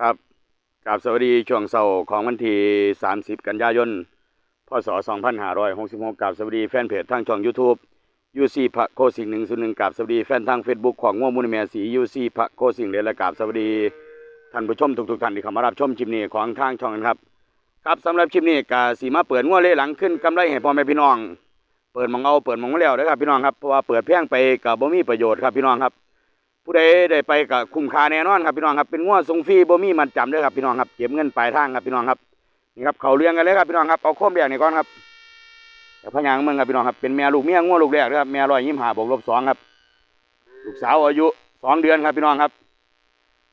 ครับกราบสวัสดีช่วงเสาร์ของวันที่ 30 กันยายน พศ 2566กราบสวัสดีแฟนเพจทางช่อง YouTube ยูซีพระโคสิงหนึ่งศูนย์หนึ่งกราบสวัสดีแฟนทาง Facebook ของง่วงมูลแมสียูซีพระโคสิงเลยและกราบสวัสดีท่านผู้ชมทุกๆท่านที่เข้ามารับชมคลิปนี้ของทางช่องนครับครับสำหรับคลิปนี้กาสีมาเปิดง่วงเล่หลังขึ้นกำไรให้พ่อแม่พี่น้อง เปิดมองเอาเปิดมองแล้วนะครับพี่น้องครับเพราะว่าเปิดเพียงไปกับบ่มีประโยชน์ครับพี่น้องครับ ผู้ใดได้ไปกับคุ้มค่าแน่นอนครับพี่น้องครับเป็นง้อทรงฟรีบ่มีมันจำเด้อครับพี่น้องครับเก็บเงินปลายทางครับพี่น้องครับนี่ครับเขาเลี้ยงกันเลยครับพี่น้องครับเอาโคมแดงนี่ก่อนครับแต่พะยางเมืองครับพี่น้องครับเป็นแม่ลูกเมียง้อลูกแรกนะครับแม่ร้อยยี่สิบห้าบวกลบสองครับ ลูกสาวอายุสองเดือนครับพี่น้องครับ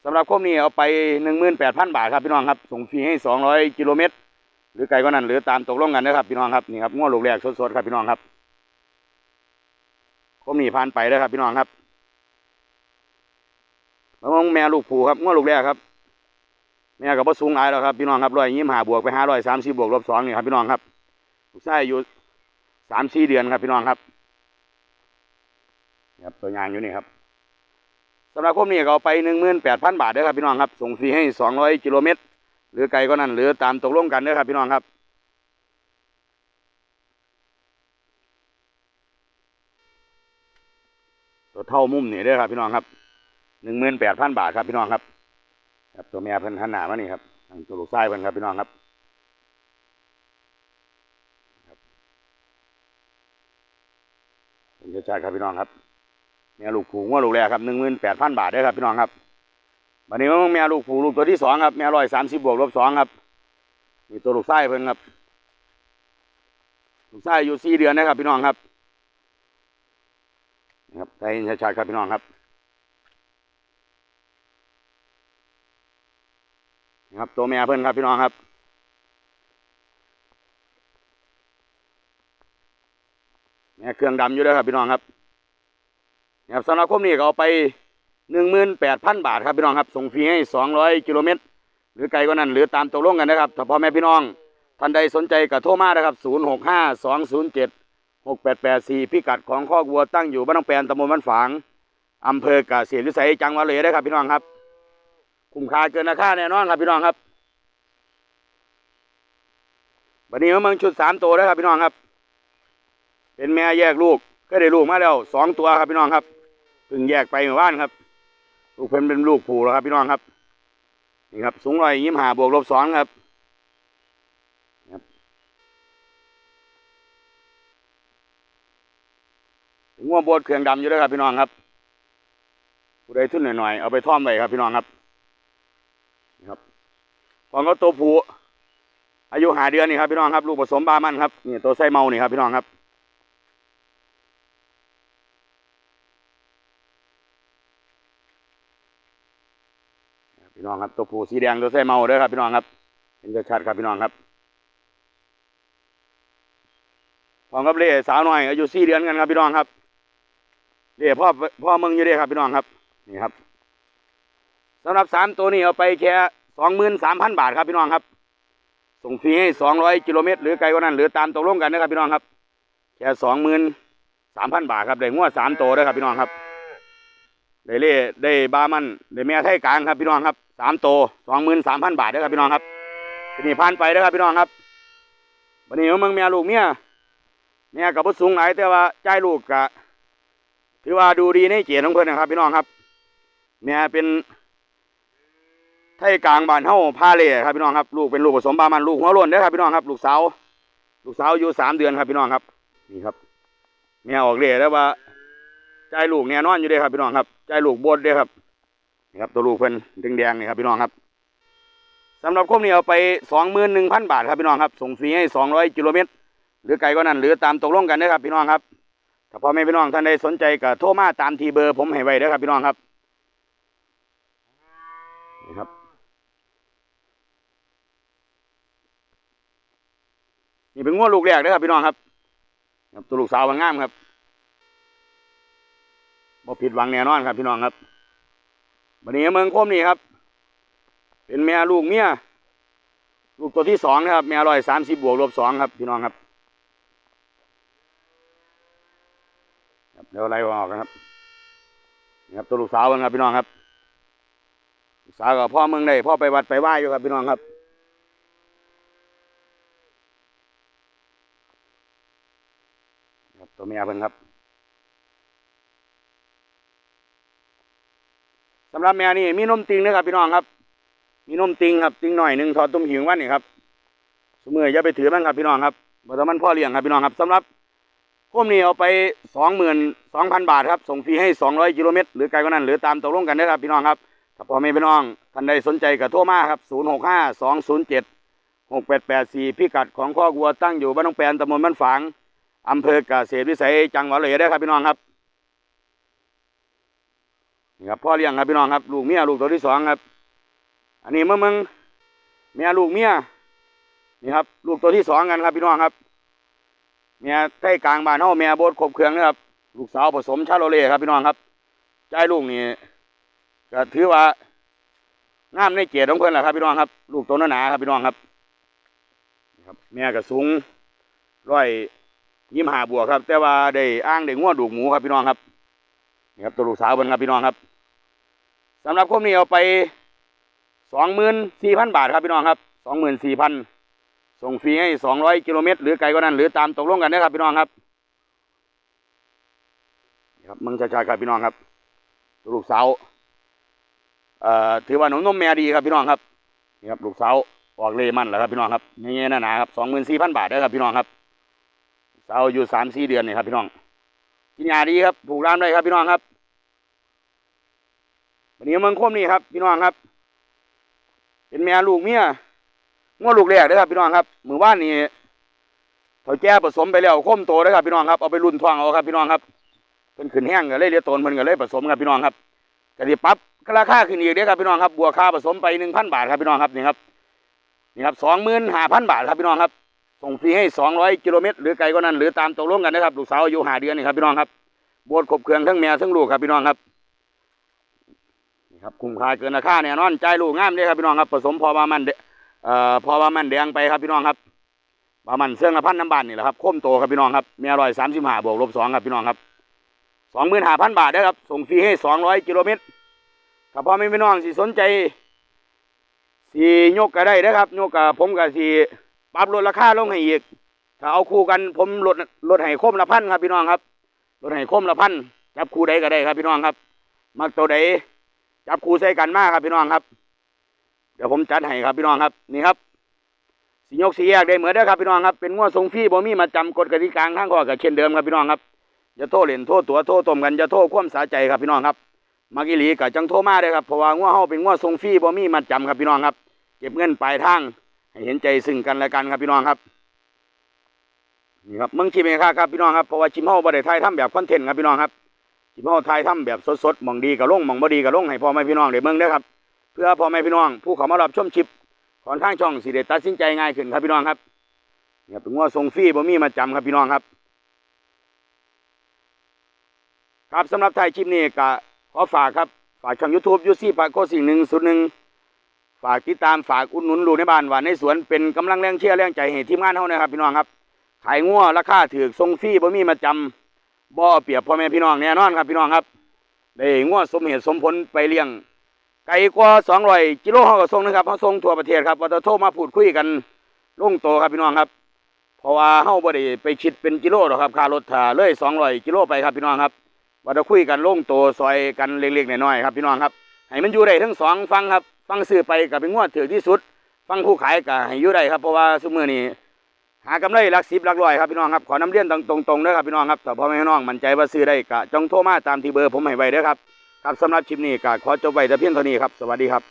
สำหรับโคมนี้เอาไปหนึ่งหมื่นแปดพันบาทครับพี่น้องครับส่งฟรีให้สองร้อยกิโลเมตร หรือไกลกว่านั้นหรือตามตกลงกันนะครับพี่น้องครับนี่ครับง้อลูกแรกสดๆครับพี่น้องครับโคมนี้ผ่านไปแล้วครับพี่น้องครับ แล้วแม่ลูกผูครับง้อลูกแรกครับ แม่กับพ่อสูงหลายแล้วครับพี่น้องครับร้อยยี่ห้าบวกไปห้าร้อยสามสิบบวกลบสองนี่ครับพี่น้องครับลูกชายอยู่สามสี่เดือนครับพี่น้องครับนี่ครับตัวยางอยู่นี่ครับสำหรับคมนี้ก็เอาไปหนึ่งหมื่นแปดพันบาทเด้อครับพี่น้องครับ ส่งฟรีให้สองร้อยกิโลเมตร หรือไกลก็นั้นหรือตามตกลงกันเด้อครับพี่น้องครับตัวเท่ามุมนี่เด้อครับพี่น้องครับ หนึ่งหมื่นแปดพันบาทครับพี่น้องครับครับตัวแม่เพิ่นหันหน้ามานี่ครับทางตัวลูกชายเพิ่นครับพี่น้องครับครับเป็นเจ้ายครับพี่น้องครับแม่ลูกผูงว่าลูกแรกครับหนึ่งหมื่นแปดพันบาทเด้ครับพี่น้องครับวันนี้แม่ลูกผูลูกตัวที่สองครับแม่ร้อยสามสิบบวกลบสองครับนี่ตัวลูกชายเพิ่นครับลูกชายอยู่สี่เดือนนะครับพี่น้องครับครับใจเย็นชายๆครับพี่น้องครับ นะ ครับตัวแม่เพิ่อนครับพี่น้องครับแม่เครื่องดำอยู่ด้วยครับพี่น้องครับนะครับสำหรับคมนี้ก็เอาไปหนึ่งหมื่นแปดพันบาทครับพี่น้องครับ ส่งฟรีให้สองร้อยกิโลเมตร หรือไกลกว่านั้น หรือตามตกลงกันนะครับถ้าพ่อแม่พี่น้องท่านใดสนใจก็โทรมานะครับศูนย์หกห้าสองศูนย์เจ็ดหกแปดแปดสี่พิกัดของคอกวัวตั้งอยู่บ้านน้องแปนตำบลบ้านฝางอำเภอกเกษตรวิสัยจังหวัดเลยได้ครับพี่น้องครับ คุ้มค่าเกินราคาแน่นอนครับพี่น้องครับวันนี้มาเมืองชุดสามตัวแล้วครับพี่น้องครับ เป็นแม่แยกลูกก็ได้ลูกมาแล้วสองตัวครับพี่น้องครับเพิ่งแยกไปเมื่อวานครับ ลูกเพิ่นเป็นลูกผูแล้วครับพี่น้องครับนี่ครับสูงร้อยยี่สิบห้าบวกลบสองครับงัวโบดเครื่องดำอยู่ด้วยครับพี่น้องครับผู้ใดทุนหน่อยๆเอาไปท่อมไว้ครับพี่น้องครับ พองเขาตัวผู้อายุหาเดือนนี่ครับพี่น้องครับลูกผสมบามันครับนี่ตัวไส้เมานี่ครับพี่น้องครับพี่น้องครับตัวผู้สีแดงตัวไส้เมาเด้อครับพี่น้องครับเห็นชัดครับพี่น้องครับพร้อมกับเล่สาวหน่อยอายุสี่เดือนกันครับพี่น้องครับเล่พ่อพ่อมึงอยู่เด้ครับพี่น้องครับนี่ครับสำหรับสามตัวนี้เอาไปแค่ สองหมื่นสามพันบาทครับพี่น้องครับ ส่งฟรีให้สองร้อยกิโลเมตรหรือไกลกว่านั้น หรือตามตกลงกันนะครับพี่น้องครับแค่สองหมื่นสามพันบาทครับได้งัวสามตัวด้วยครับพี่น้องครับได้เล่ได้บามันได้แม่ไทยกลางครับพี่น้องครับสามตัวสองหมื่นสามพันบาทด้วยครับพี่น้องครับทีนี้ผ่านไปด้วยครับพี่น้องครับวันนี้มึงแม่ลูกเมียแม่กับผู้สูงหลายแต่ว่าใจลูกกะถือว่าดูดีในเกียรติของเพื่อนนะครับพี่น้องครับแม่เป็น ไทยกลางบ้านเฮาพาเล่ครับพี่น้องครับลูกเป็นลูกผสมบามันลูกหัวล้นเด้อครับพี่น้องครับ ลูกสาวลูกสาวอายุสามเดือนครับพี่น้องครับนี่ครับแม่ออกเล่แล้วว่าใจลูกแน่นอนอยู่เด้ครับพี่น้องครับ ใจลูกบดเด้ครับนี่ครับตัวลูกเพิ่นแดงๆนี่ครับพี่น้องครับสำหรับคมนี้เอาไปสองหมื่นหนึ่งพันบาทครับพี่น้องครับ ส่งฟรีให้สองร้อยกิโลเมตรหรือไกลก็นั้นหรือตามตกลงกันเด้ครับพี่น้องครับถ้าพ่อแม่พี่น้องท่านใดสนใจก็โทรมาตามทีเบอร์ผมให้ไว้เด้อครับพี่น้องครับนี่ครับ นี่เป็นง้วลูกแรกนะครับพี่น้องครับครับตัวลูกสาวบางงามครับบ่ผิดหวังแน่นอนครับ พี่น้องครับวันนี้เมืองโคมนี่ครับ เป็นแม่ลูกเมียลูกตัวที่สองนะครับ แม่ร้อยสามสิบบวกลบสองครับ พี่น้องครับเดี๋ยวไล่ออกนะครับนี่ครับตัวลูกสาวมันครับพี่น้องครับ ลูกสาวกับพ่อเมืองได้พ่อไปวัดไปไหว้อยู่ครับพี่น้องครับ ครับ ตัวเมียเพิ่นครับสำหรับแม่นี่มีนมติงนะครับพี่น้องครับ มีนมติงครับติงหน่อยหนึ่งทอดตุ้มหิววันนี่ครับสมืออย่าไปถือมันครับพี่น้องครับบ่ต้องมันพ่อเลี้ยงครับพี่น้องครับสำหรับพวกนี้เอาไปสองหมื่นสองพันบาทครับส่งฟรีให้สองร้อยกิโลเมตรหรือไกลกว่านั้นหรือตามตกลงกันได้ครับพี่น้องครับถ้าพ่อแม่พี่น้องท่านใดสนใจก็โทรมาครับศูนย์หกห้าสองศูนย์เจ็ดหกแปดแปดสี่พิกัดของข้อวัวตั้งอยู่บ้านน้องแปนตำบลบ้านฝาง อำเภอกเกษตรวิสัยจังหวัดเลยได้ครับพี่น้องครับนี่ครับพ่อเลี้ยงครับพี่น้องครับ ลูกเมียลูกตัวที่สองครับ อันนี้เมื่อมึงเมียลูกเมียนี่ครับ ลูกตัวที่สองกันครับพี่น้องครับเมียใกล้กลางบ้านเฮาเมียโบดครบเครื่องนะครับ ลูกสาวผสมชาโลเล่ครับพี่น้องครับใจลูกนี่ก็ถือว่างามในเกียรติของเพื่อนแหละครับพี่น้องครับ ลูกตัวหนาๆครับพี่น้องครับนี่ครับเมียก็สูงร้อย ยิ้มหาบวกครับ แต่ว่าได้อ้างได้ง้วดูกหมูครับพี่น้องครับนี่ครับตัวลูกสาวบนครับพี่น้องครับสำหรับคมนี้เอาไปสองหมื่นสี่พันบาทครับพี่น้องครับสองหมื่นสี่พันส่งฟรีให้สองร้อยกิโลเมตรหรือไกลกว่านั้น หรือตามตกลงกันนะครับพี่น้องครับนี่ครับมึงชาๆครับพี่น้องครับตัวลูกสาวเอ่อถือว่าหนุ่มนมแม่ดีครับพี่น้องครับนี่ครับลูกสาวออกเลมันแหละครับพี่น้องครับเงี้ยๆหนาๆครับสองหมื่นสี่พันบาทเด้ครับพี่น้องครับ สาอยู่สามสี่เดือนนี่ครับพี่น้อง กินยาดีครับผูกร้านได้ครับพี่น้องครับวันนี้เมืองคมนี่ครับ พี่น้องครับ เป็นแม่ลูกเมียง้อลูกแรกเด้ครับ พี่น้องครับมือว่านนี่เถ่าแก่ผสมไปแล้วคมโตเด้ครับพี่น้องครับเอาไปรุ่นทองเอาครับพี่น้องครับเพิ่นขึ้นแห้งก็เลยเรียตนเพิ่นก็เลยผสมครับพี่น้องครับก็สิปรับราคาขึ้นอีกเด้ครับพี่น้องครับบัวค่าผสมไปหนึ่งพันบาทครับพี่น้องครับนี่ครับนี่ครับสองหมื่นห้าพันบาทครับพี่น้องครับ ส่งฟรีให้ 200 กิโลเมตรหรือไกลกว่านั้น หรือตามตกลงกันนะครับลูกสาวอายุหาเดือนนี่ครับพี่น้องครับบวชครบเคืองทั้งแม่ทั้งลูกครับพี่น้องครับนี่ครับคุ้มค่าเกินราคาแน่นอนใจลูกงามเลยครับพี่น้องครับผสมพอบามันเอ่อพอบามันแดงไปครับพี่น้องครับบามันเสื่องละพันน้ำบานนี่แหละครับค้มโตครับพี่น้องครับเมียร้อยสามสิบห้าบวกลบสองครับพี่น้องครับสองหมื่นห้าพันบาทนะครับส่งฟรีให้สองร้อยกิโลเมตรถ้าพ่อไม่พี่น้องสิสนใจสียกก็ได้นะครับยกกับผมกับสี ปรับลดราคาลงให้อีก ถ้าเอาคู่กันผมลดลดให้คมละพันครับพี่น้องครับลดให้คมละพันจับคู่ใดก็ได้ครับพี่น้องครับ มักตัวใดจับคู่ใส่กันมากครับพี่น้องครับ เดี๋ยวผมจัดให้ครับพี่น้องครับ นี่ครับสียกสีแยกได้เหมือนเด้อครับพี่น้องครับเป็นงวดทรงฟรีบ่มีมาจำกฎกติกาทางข้อกับเช่นเดิมครับพี่น้องครับอย่าโทษเล่นโทษตัวโทษต้มกันอย่าโทษความสาใจครับพี่น้องครับมักอีหลีกับจังโทษมาได้ครับเพราะว่างวเฮาเป็นงวทรงฟรีบ่มีมาจำครับพี่น้องครับ เก็บเงินปลายทาง เห็นใจซึ่งกันและกันครับพี่น้องครับนี่ครับเมืองชิมเองครับครับพี่น้องครับเพราะว่าชิมเฮาบ่ได้ถ่ายทำแบบคอนเทนต์ครับพี่น้องครับชิมเฮาถ่ายทำแบบสดๆมองดีกับลงมองบ่ดีกับลงให้พ่อแม่พี่น้องได้เบิ่งเด้อครับ เพื่อพ่อแม่พี่น้อง ผู้เขามารับชมคลิปของทางช่องสิได้ตัดสินใจง่ายขึ้นครับพี่น้องครับนี่ครับเป็นงัวทรงฟรีบ่มีมาจำครับพี่น้องครับครับสำหรับถ่ายคลิปนี้ก็ขอฝากครับฝากช่อง YouTube ยูซี่ปากโคสิ่งหนึ่งสุดหนึ่ง ฝากติดตามฝากอุดหนุนลูกในบ้านว่าในสวนเป็นกำลังแรงเชียร์แรงใจให้ทีมงานเฮานะครับพี่น้องครับ ขายงัวราคาถือทรงฟรีบ่มีมาจำบ่เอเปรียบพ่อแม่พี่น้องแน่นอนครับพี่น้องครับได้งัวสมเหตุสมผลไปเลี้ยง ไกลกว่า200กิโลเฮาก็ส่งนะครับเฮาส่งทั่วประเทศครับว่าจะโทรมาพูดคุยกันลงโตครับพี่น้องครับ เพราะว่าเฮาบ่ได้ไปคิดเป็นกิโลหรอกครับค่ารถถ้าเลย200กิโลไปครับพี่น้องครับว่าจะคุยกันลงโตซอยกันเล็กๆน้อยๆครับพี่น้องครับ ให้มันอยู่ได้ทั้งสองฟังครับ ฟังซื้อไปกับเป็นงวดถือที่สุด ฟังผู้ขายกับให้อยู่ได้ครับเพราะว่าสมือนี้หากำไรหลักสิบหลักร้อยครับพี่น้องครับขอน้ำเลี้ยนตรงๆเด้ครับพี่น้องครับแต่พ่อแม่น้องมั่นใจว่าซื้อได้ก็จงโทรมาตามที่เบอร์ผมให้ไว้เด้อครับครับสำหรับชิปนี้ก็ขอจบไว้แต่เพียงเท่านี้ครับสวัสดีครับ